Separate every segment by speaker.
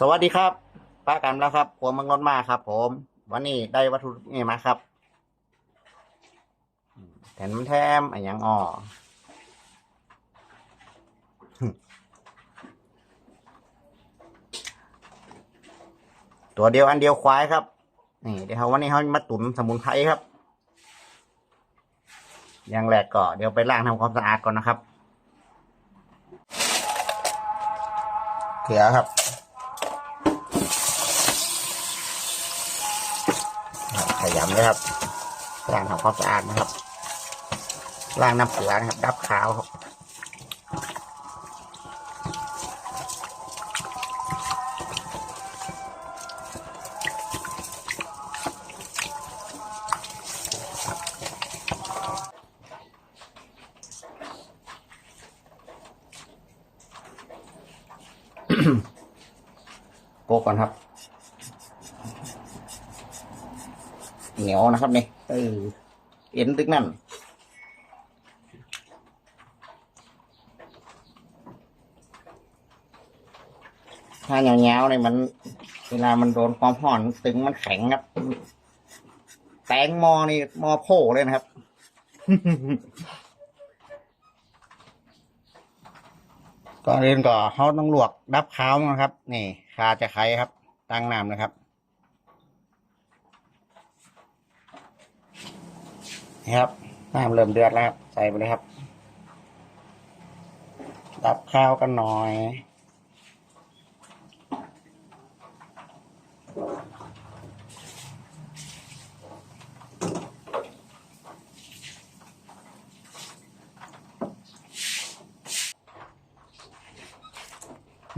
Speaker 1: สวัสดีครับป้ากันแล้วครับผมมังนนมาครับ ผม วันนี้ได้วัตถุนี่มาครับแถมแถมอะไรยังอ่อตัวเดียวอันเดียวควายครับนี่เดี๋ยววันนี้เขามาตุ๋นสมุนไพรครับ อย่างแรกก็เดี๋ยวไปล้างทำความสะอาดก่อนนะครับ เกลือครับ ขยำเลยครับล้างทำความสะอาดนะครับล้างน้ำเกลือนะครับ ดับขาวครับโกก่อนครับ เหนียวนะครับนี่เออเอ็นตึกนั่นถ้าเหนียวๆเนี่ยมัน เวลามันโดนความห่อนตึงมันแข็งครับ แตงมอนี่มอโผล่เลยนะครับ ก่อนอื่นก็เขาต้องลวกดับขาวนะครับ นี่คาจะไครครับ ตั้งน้ำนะครับ นี่ครับน้ำเริ่มเดือดแล้วครับ ใส่ไปเลยครับ ดับข้าวกันหน่อย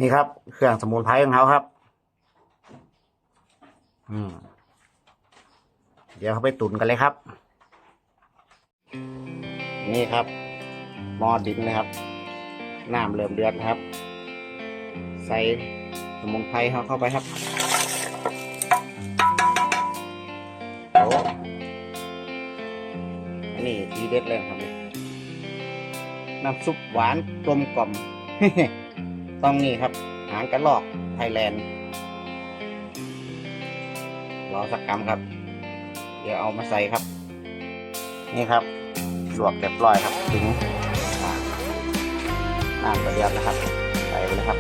Speaker 1: นี่ครับ เครื่องสมุนไพรของเขาครับ อืมเดี๋ยวเขาไปตุ๋นกันเลยครับ นี่ครับหม้อดินนะครับ น้ำเริ่มเดือดครับ ใส่สมุนไพรเขาเข้าไปครับโอ้อันนี้ทีเด็ดเลยครับ น้ำซุปหวานกลมกล่อมต้องนี่ครับ หางกระลอกไทยแลนด์ รอสักกรรมครับ เดี๋ยวเอามาใส่ครับ นี่ครับ ลวกเรียบร้อยครับถึงอ่าน้ำกระเดียดนะครับใส่ไปเลยครับ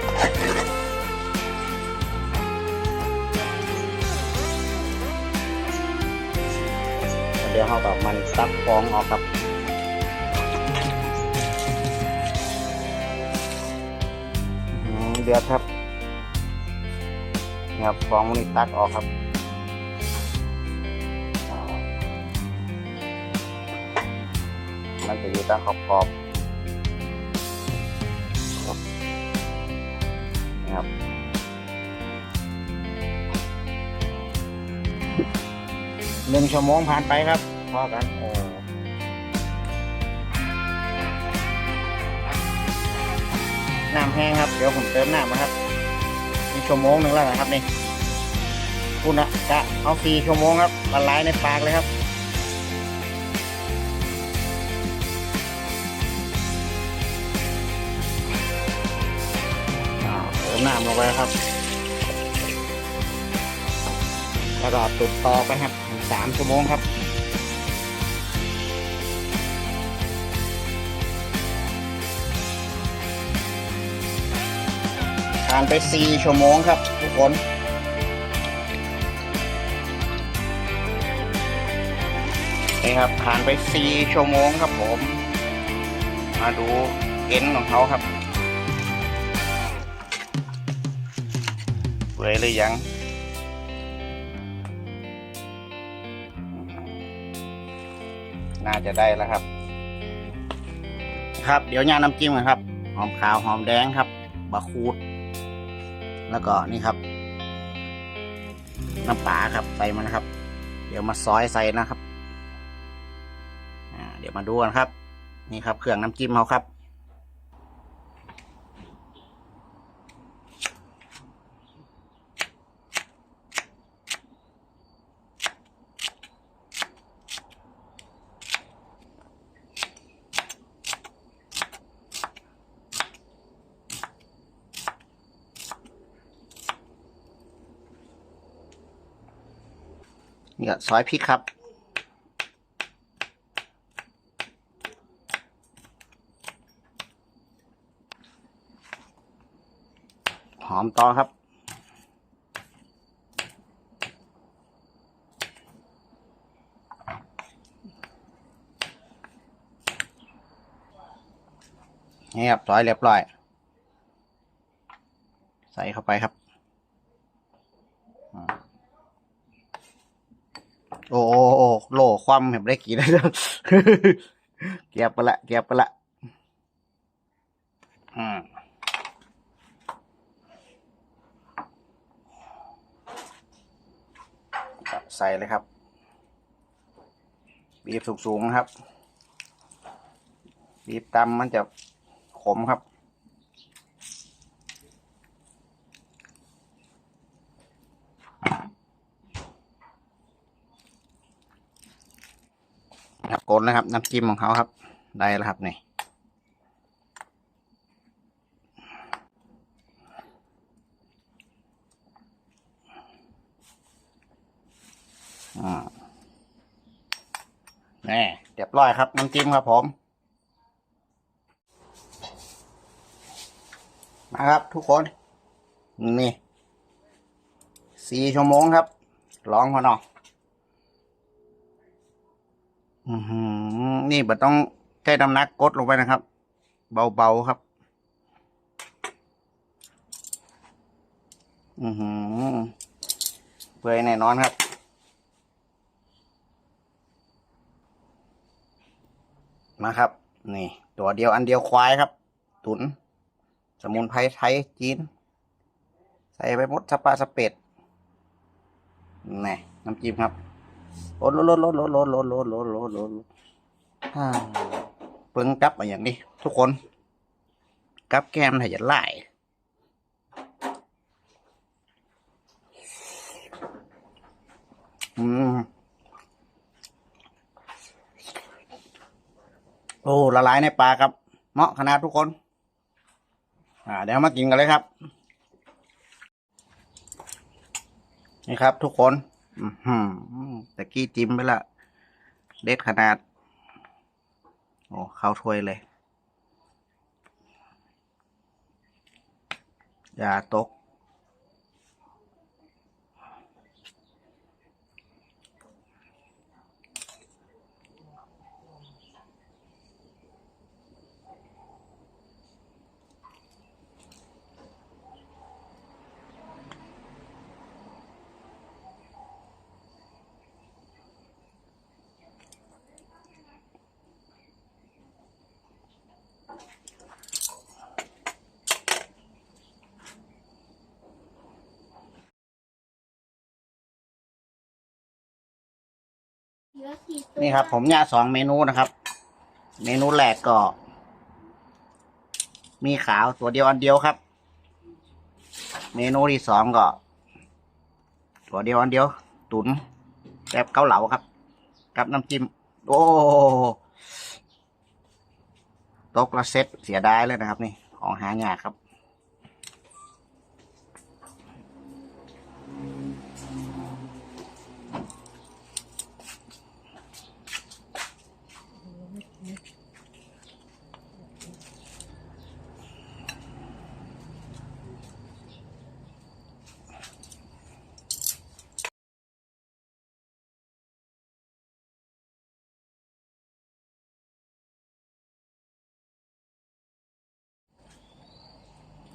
Speaker 1: เดี๋ยวเขากับมันซับฟองออกครับอืมเดือดครับนี่ครับฟองมันนี่ตักออกครับ มันจะอยู่ตามขอบขอบนะครับหนึ่งชั่วโมงผ่านไปครับพอกันโอ้น้ำแห้งครับ เดี๋ยวผมเติมน้ำนะครับมีชั่วโมงหนึ่งแล้วนะครับนี่คุณนะจะเอาสี่ชั่วโมงครับละลายในปากเลยครับ น้ำลงไปครับ แล้วก็ตุดต่อไปครับสามชั่วโมงครับผ่านไปสี่ชั่วโมงครับทุกคนนี่ครับผ่านไปสี่ชั่วโมงครับผม มาดูเอ็นของเขาครับ เปื่อยหรือยังน่าจะได้แล้วครับ ครับเดี๋ยวย่างน้ำจิ้มกันครับ หอมขาวหอมแดงครับบะคูด แล้วก็นี่ครับ น้ำปลาครับใส่มันนะครับ เดี๋ยวมาซอยใส่นะครับอ่าเดี๋ยวมาดูกันครับ นี่ครับเครื่องน้ำจิ้มเขาครับ เนี่ก็ซอยพริกครับ หอมต่อครับนี่ครับซอยเรียบร้อย ใส่เข้าไปครับอ่าโอ้โอ้โอ้โหล ความเห็นได้กี่แล้วเกียบไปละเกียบไปละอืมใส่เลยครับบีบสูงๆนะครับบีบตำมันจะขมครับ ครับกดนะครับน้ำจิ้มของเขาครับได้แล้วครับนี่อ่าแน่เรียบร้อยครับน้ำจิ้มครับผม มาครับทุกคน นี่สี่ชั่วโมงครับลองพอเนาะ อือหือ นี่บ่ต้องใช้น้ำหนักกดลงไปนะครับ เบาๆครับ อือหือเปื่อยแน่นอนครับมาครับ นี่ ตัวเดียวอันเดียวควายครับ ตุน สมุนไพรไทยจีน ใส่ไปหมดสปาสเปดนี่น้ำจิ้มครับ ลโลโลโลโลโลโลโลโลโลโลอ่าเพิ่งกลับมาอย่างนี้ ทุกคนกลับแก้มให้จะไล่อืมโอ้ละลายในปากครับ เหมาะขนาดทุกคน อ่า เดี๋ยวมากินกันเลยครับ นี่ครับ ทุกคน ตะกี้จิ้มไปละ เด็ดขนาด โอ้เข้าถ้วยเลย อย่าตก นี่ครับ ผมเนี่ยสองเมนูนะครับ เมนูแรกก็ มีขาวตัวเดียวอันเดียวครับ เมนูที่สองก็ ตัวเดียวอันเดียว ตุนแบบเกาเหลาครับ กับน้ำจิ้มโอ้ตกละเซ็ตเสียดายเลยนะครับ นี่ ของหายากครับ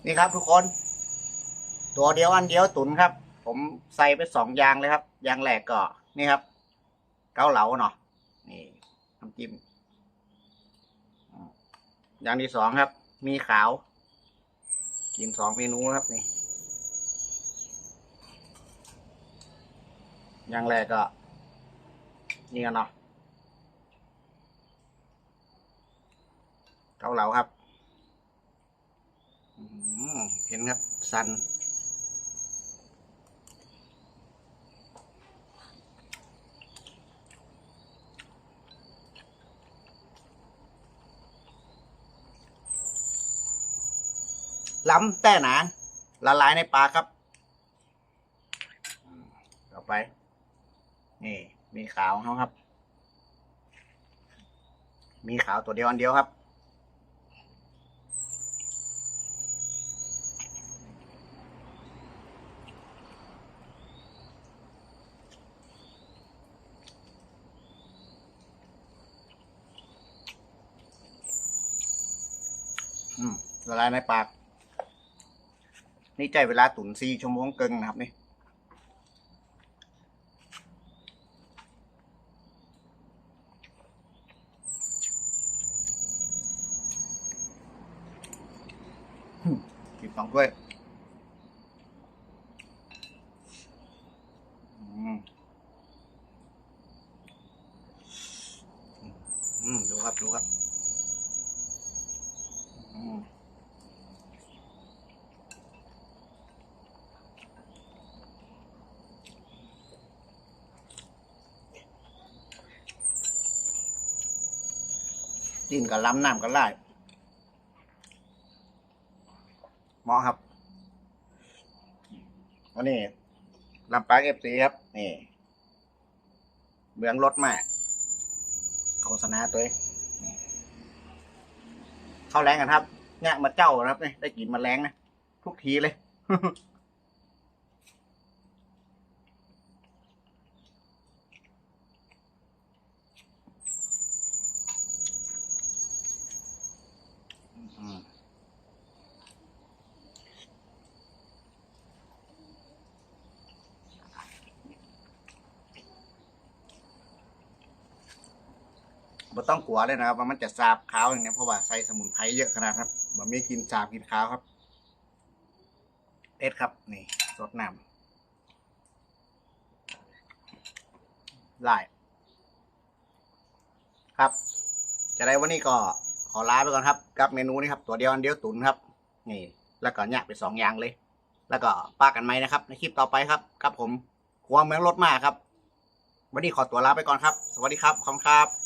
Speaker 1: นี่ครับทุกคน ตัวเดียวอันเดียวตุนครับ ผมใส่ไปสองยางเลยครับยางแรกก็นี่ครับ เกาเหลาเนาะนี่น้ำจิ้มยางที่สองครับ มีขาว กินสองเมนูครับนี่ยางแรกก็นี่กันเนาะเกาเหลาครับ เห็นครับ สันล้ำแต่หนาละลายในปากครับ ต่อไป นี่ มีขาวเขาครับ มีขาวตัวเดียวอันเดียวครับ อืมละลายในปาก นี่ใจเวลาตุ๋นสี่ชั่วโมงเกินนะครับนี่กินสองถ้วยอืม ดูครับ ดูครับ อืม กินกับล้ำน้ำกันไล่เหมาะครับอันนี้ลำปางเอฟซีครับ นี่เบืองรถมาโฆษณาตัวเองเข้าแรงกันครับเนี่ยมาเจ้านะครับนี่ได้กินมาแรงนะ ทุกทีเลย บ่ต้องกลัวเลยนะครับว่ามันจะสาบขาวอย่างเนี้ยเพราะว่าใส่สมุนไพรเยอะขนาดครับบ่มีกินสาบกินขาวครับเอ็ดครับนี่สดน้ำไล่ครับ จะได้วันนี้ก็ขอลาไปก่อนครับ กับเมนูนี้ครับ ตัวเดียวอันเดียวตุ๋นครับ นี่ แล้วก็แยกไปสองอย่างเลย แล้วก็ป้ากันไหมนะครับ ในคลิปต่อไปครับกับผมครัวเมืองรถมาครับ วันนี้ขอตัวลาไปก่อนครับ สวัสดีครับขอบคุณครับ